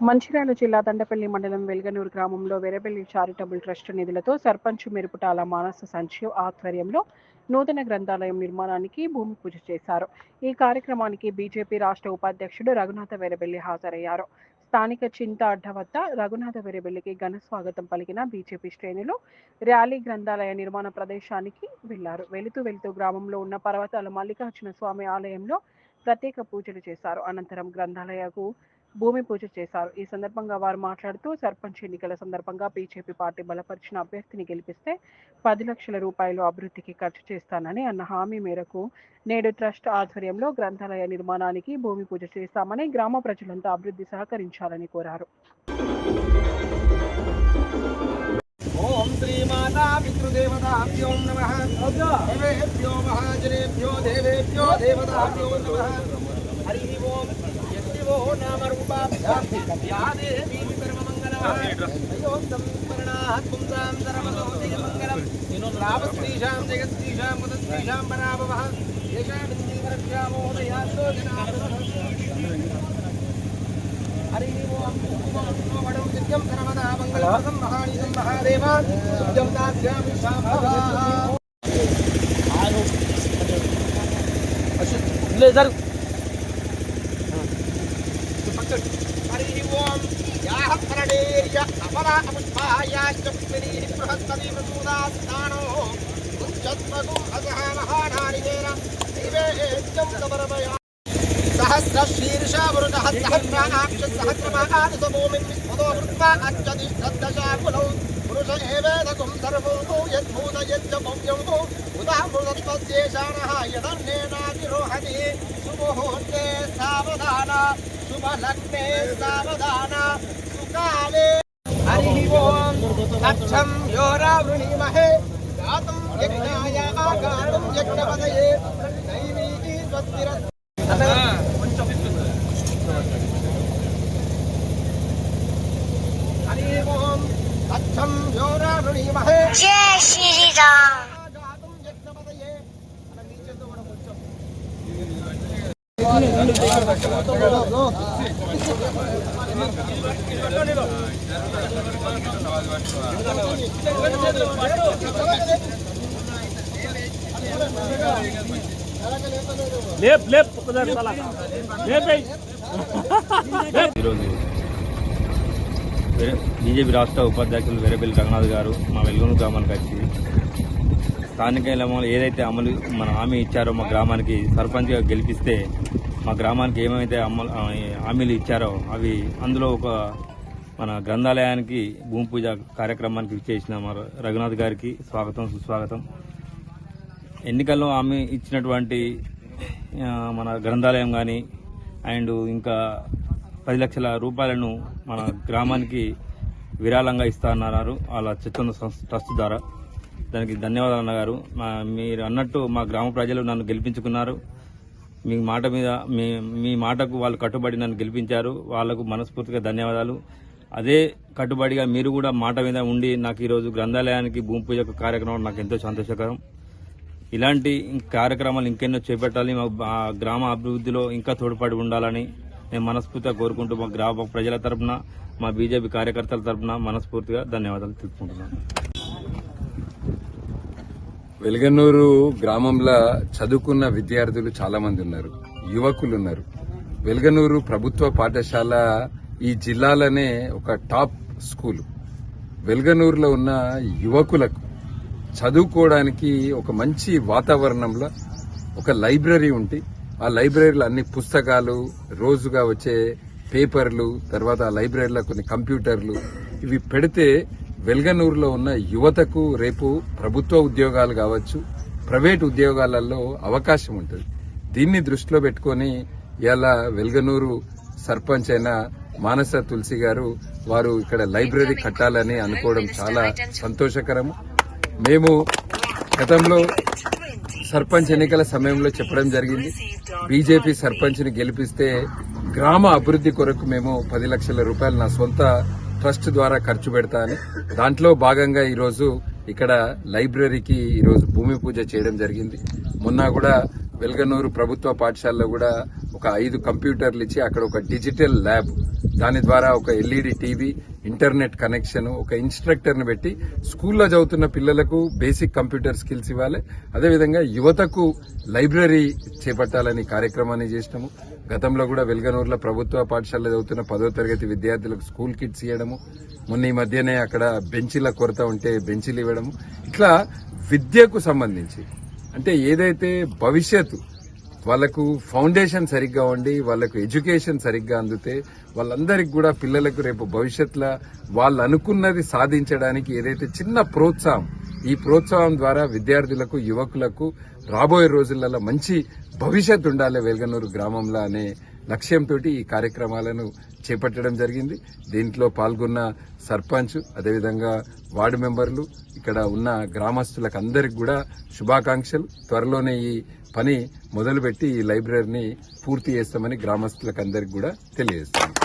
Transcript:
మంచిర్యాల జిల్లా దండపల్లి మండలం వెల్గనూరు గ్రామంలో వెరబెల్లి చారిటబుల్ ట్రస్ట్ నిధులతో సర్పంచ్ మెరుపుటాల మానస సంచీవ్ ఆధ్వర్యంలో నూతన గ్రంథాలయం నిర్మాణానికి భూమి పూజ చేశారు. ఈ కార్యక్రమానికి బీజేపీ రాష్ట్ర ఉపాధ్యక్షుడు రఘునాథ వెరబెల్లి హాజరయ్యారు. స్థానిక చింత అడ్డ వద్ద రఘునాథ వెరబెల్లికి ఘన స్వాగతం పలికిన బీజేపీ శ్రేణులు ర్యాలీ గ్రంథాలయ నిర్మాణ ప్రదేశానికి వెళ్ళారు. వెళుతూ వెళుతూ గ్రామంలో ఉన్న పర్వతాల మల్లికార్జున స్వామి ఆలయంలో ప్రత్యేక పూజలు చేశారు. అనంతరం గ్రంథాలయకు భూమి పూజ చేశారు. ఈ సందర్భంగా వారు మాట్లాడుతూ సర్పంచ్ ఎన్నికల సందర్భంగా బీజేపీ పార్టీ బలపరిచిన అభ్యర్థిని గెలిపిస్తే పది లక్షల రూపాయలు అభివృద్ధికి ఖర్చు చేస్తానని అన్న హామీ మేరకు నేడు ట్రస్ట్ ఆధ్వర్యంలో గ్రంథాలయ నిర్మాణానికి భూమి పూజ చేస్తామని గ్రామ ప్రజలంతా అభివృద్ధి సహకరించాలని కోరారు. ఓం శ్రీమాతా పితృదేవతాభ్యో నమ. దేవేభ్యో మహాజనేభ్యో దేవేభ్యో దేవతాభ్యో హరి ఓం. యస్తివో నామ రూపాభ్యాం యా దేవీ సర్వమంగళః సర్వతో జయమంగళం రామశ్రీషాం జగత్శ్రీషాం ముదశ్రీషాం పరాభవః హరి ఓం వడం నిత్యం సర్వదా మంగళం మహాదేవ శుద్ధం దాస్యామి యాహ యదన్నేనాతిరోహతి అపరా అపుష్పాయాశ్చ శుభలగ్నే సావధాన సుకాలే హరి ఓం దక్షం యోరావృణీమహే గాతం యజ్ఞాయ గాతం యజ్ఞపదయే నైవేతి స్వస్తిరస్తు లేప్ లేప్ ఒకసారి తల. ఈరోజు బీజేపీ రాష్ట్ర ఉపాధ్యక్షులు వేరేపల్లి రంగనాథ్ గారు మా వెలుగును గ్రామానికి వచ్చి స్థానిక ఏదైతే అమలు మన హామీ ఇచ్చారో మా గ్రామానికి సర్పంచ్గా గెలిపిస్తే మా గ్రామానికి ఏమైతే అమలు హామీలు ఇచ్చారో అవి అందులో ఒక మన గ్రంథాలయానికి భూమి పూజ కార్యక్రమానికి ఇచ్చేసిన మా రఘునాథ్ గారికి స్వాగతం సుస్వాగతం. ఎన్నికల్లో హామీ ఇచ్చినటువంటి మన గ్రంథాలయం కానీ అండ్ ఇంకా పది లక్షల రూపాయలను మన గ్రామానికి విరాళంగా ఇస్తా అన్నారు. వాళ్ళ చిత్తన్న ట్రస్ట్ ద్వారా. దానికి ధన్యవాదాలు అన్నగారు. మా మీరు అన్నట్టు మా గ్రామ ప్రజలు నన్ను గెలిపించుకున్నారు. మీ మాట మీద మీ మీ మాటకు వాళ్ళు కట్టుబడి నన్ను గెలిపించారు. వాళ్ళకు మనస్ఫూర్తిగా ధన్యవాదాలు. అదే కట్టుబడిగా మీరు కూడా మాట మీద ఉండి నాకు ఈరోజు గ్రంథాలయానికి భూమి పూజ కార్యక్రమం నాకు ఎంతో సంతోషకరం. ఇలాంటి కార్యక్రమాలు ఇంకెన్నో చేపట్టాలి మా మా గ్రామ అభివృద్ధిలో ఇంకా తోడ్పడి ఉండాలని నేను మనస్ఫూర్తిగా కోరుకుంటూ మా గ్రామ ప్రజల తరపున మా బీజేపీ కార్యకర్తల తరపున మనస్ఫూర్తిగా ధన్యవాదాలు తెలుపుకుంటున్నాను. వెలగనూరు గ్రామంలో చదువుకున్న విద్యార్థులు చాలా మంది ఉన్నారు యువకులు ఉన్నారు. వెలగనూరు ప్రభుత్వ పాఠశాల ఈ జిల్లాలోనే ఒక టాప్ స్కూల్. వెలగనూరులో ఉన్న యువకులకు చదువుకోవడానికి ఒక మంచి వాతావరణంలో ఒక లైబ్రరీ ఉండి ఆ లైబ్రరీలో అన్ని పుస్తకాలు రోజుగా వచ్చే పేపర్లు తర్వాత ఆ లైబ్రరీలో కొన్ని కంప్యూటర్లు ఇవి పెడితే వెల్గనూరులో ఉన్న యువతకు రేపు ప్రభుత్వ ఉద్యోగాలు కావచ్చు ప్రైవేట్ ఉద్యోగాలలో అవకాశం ఉంటుంది. దీన్ని దృష్టిలో పెట్టుకొని ఇలా వెల్గనూరు సర్పంచ్ అయిన మానస తులసి గారు వారు ఇక్కడ లైబ్రరీ కట్టాలని అనుకోవడం చాలా సంతోషకరము మేము గతంలో సర్పంచ్ ఎన్నికల సమయంలో చెప్పడం జరిగింది. బీజేపీ సర్పంచ్ని గెలిపిస్తే గ్రామ అభివృద్ధి కొరకు మేము పది లక్షల రూపాయలు నా సొంత ట్రస్ట్ ద్వారా ఖర్చు పెడతా అని. దాంట్లో భాగంగా ఈరోజు ఇక్కడ లైబ్రరీకి ఈరోజు భూమి పూజ చేయడం జరిగింది. మొన్న కూడా వెల్గనూరు ప్రభుత్వ పాఠశాలలో కూడా ఒక ఐదు కంప్యూటర్లు ఇచ్చి అక్కడ ఒక డిజిటల్ ల్యాబ్ దాని ద్వారా ఒక ఎల్ఈడి టీవీ ఇంటర్నెట్ కనెక్షన్ ఒక ఇన్స్ట్రక్టర్ని పెట్టి స్కూల్లో చదువుతున్న పిల్లలకు బేసిక్ కంప్యూటర్ స్కిల్స్ ఇవ్వాలి. అదేవిధంగా యువతకు లైబ్రరీ చేపట్టాలని కార్యక్రమాన్ని చేసినాము. గతంలో కూడా వెల్గనూరులో ప్రభుత్వ పాఠశాలలో చదువుతున్న పదో తరగతి విద్యార్థులకు స్కూల్ కిట్స్ ఇవ్వడము మొన్న ఈ మధ్యనే అక్కడ బెంచీల కొరత ఉంటే బెంచీలు ఇవ్వడము. ఇట్లా విద్యకు సంబంధించి అంటే ఏదైతే భవిష్యత్తు వాళ్ళకు ఫౌండేషన్ సరిగ్గా ఉండి వాళ్ళకు ఎడ్యుకేషన్ సరిగ్గా అందితే వాళ్ళందరికి కూడా పిల్లలకు రేపు భవిష్యత్తులో వాళ్ళు అనుకున్నది సాధించడానికి ఏదైతే చిన్న ప్రోత్సాహం ఈ ప్రోత్సాహం ద్వారా విద్యార్థులకు యువకులకు రాబోయే రోజులలో మంచి భవిష్యత్తు ఉండాలి వెల్గనూరు గ్రామంలో అనే లక్ష్యంతో ఈ కార్యక్రమాలను చేపట్టడం జరిగింది. దీంట్లో పాల్గొన్న సర్పంచ్ అదేవిధంగా వార్డు మెంబర్లు ఇక్కడ ఉన్న గ్రామస్తులకు అందరికి కూడా శుభాకాంక్షలు. త్వరలోనే ఈ పని మొదలుపెట్టి ఈ లైబ్రరీని పూర్తి చేస్తామని గ్రామస్తులకు అందరికి కూడా తెలియజేస్తాం